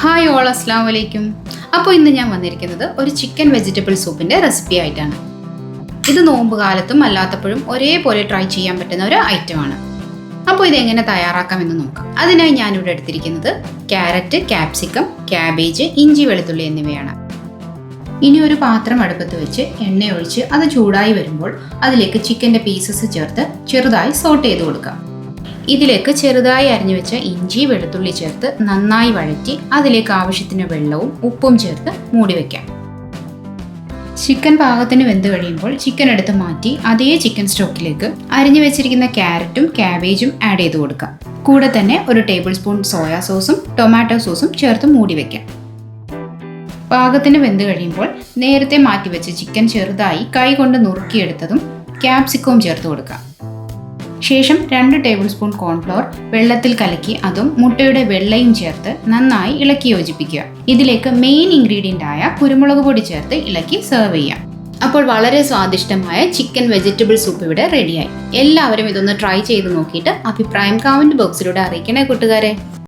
Hi all അസ്ലാം വലൈക്കും അപ്പോൾ ഇന്ന് ഞാൻ വന്നിരിക്കുന്നത് ഒരു ചിക്കൻ വെജിറ്റബിൾ സൂപ്പിന്റെ റെസിപ്പി ആയിട്ടാണ്. ഇത് നോമ്പ് കാലത്തും അല്ലാത്തപ്പോഴും ഒരേപോലെ ട്രൈ ചെയ്യാൻ പറ്റുന്ന ഒരു ഐറ്റമാണ് അപ്പോൾ ഇതെങ്ങനെ തയ്യാറാക്കാമെന്ന് നോക്കാം. അതിനായി ഞാനിവിടെ എടുത്തിരിക്കുന്നത് ക്യാരറ്റ് ക്യാപ്സിക്കം ക്യാബേജ് ഇഞ്ചി വെളുത്തുള്ളി എന്നിവയാണ്. ഇനി ഒരു പാത്രം അടുപ്പത്ത് വെച്ച് എണ്ണ ഒഴിച്ച് അത് ചൂടായി വരുമ്പോൾ അതിലേക്ക് ചിക്കന്റെ പീസസ് ചേർത്ത് ചെറുതായി സോട്ട് ചെയ്ത് കൊടുക്കാം. ഇതിലേക്ക് ചെറുതായി അരിഞ്ഞു വെച്ച ഇഞ്ചി വെളുത്തുള്ളി ചേർത്ത് നന്നായി വഴറ്റി അതിലേക്ക് ആവശ്യത്തിന് വെള്ളവും ഉപ്പും ചേർത്ത് മൂടി വെക്കാം. ചിക്കൻ പാകത്തിന് വെന്ത് കഴിയുമ്പോൾ ചിക്കൻ എടുത്ത് മാറ്റി അതേ ചിക്കൻ സ്റ്റോക്കിലേക്ക് അരിഞ്ഞു വെച്ചിരിക്കുന്ന ക്യാരറ്റും ക്യാബേജും ആഡ് ചെയ്ത് കൊടുക്കാം. കൂടെ തന്നെ ഒരു ടേബിൾ സ്പൂൺ സോയാ സോസും ടൊമാറ്റോ സോസും ചേർത്ത് മൂടി വെക്കാം. പാകത്തിന് വെന്ത് കഴിയുമ്പോൾ നേരത്തെ മാറ്റി വെച്ച ചിക്കൻ ചെറുതായി കൈ കൊണ്ട് നുറുക്കിയെടുത്തതും ക്യാപ്സിക്കവും ചേർത്ത് കൊടുക്കാം. ശേഷം രണ്ട് ടേബിൾ സ്പൂൺ കോൺഫ്ലോർ വെള്ളത്തിൽ കലക്കി അതും മുട്ടയുടെ വെള്ളയും ചേർത്ത് നന്നായി ഇളക്കി യോജിപ്പിക്കുക. ഇതിലേക്ക് മെയിൻ ഇൻഗ്രീഡിയന്റ് ആയ കുരുമുളക് പൊടി ചേർത്ത് ഇളക്കി സെർവ് ചെയ്യാം. അപ്പോൾ വളരെ സ്വാദിഷ്ടമായ ചിക്കൻ വെജിറ്റബിൾ സൂപ്പ് ഇവിടെ റെഡിയായി എല്ലാവരും ഇതൊന്ന് ട്രൈ ചെയ്ത് നോക്കിയിട്ട് അഭിപ്രായം കമന്റ് ബോക്സിലൂടെ അറിയിക്കണേ കൂട്ടുകാരെ.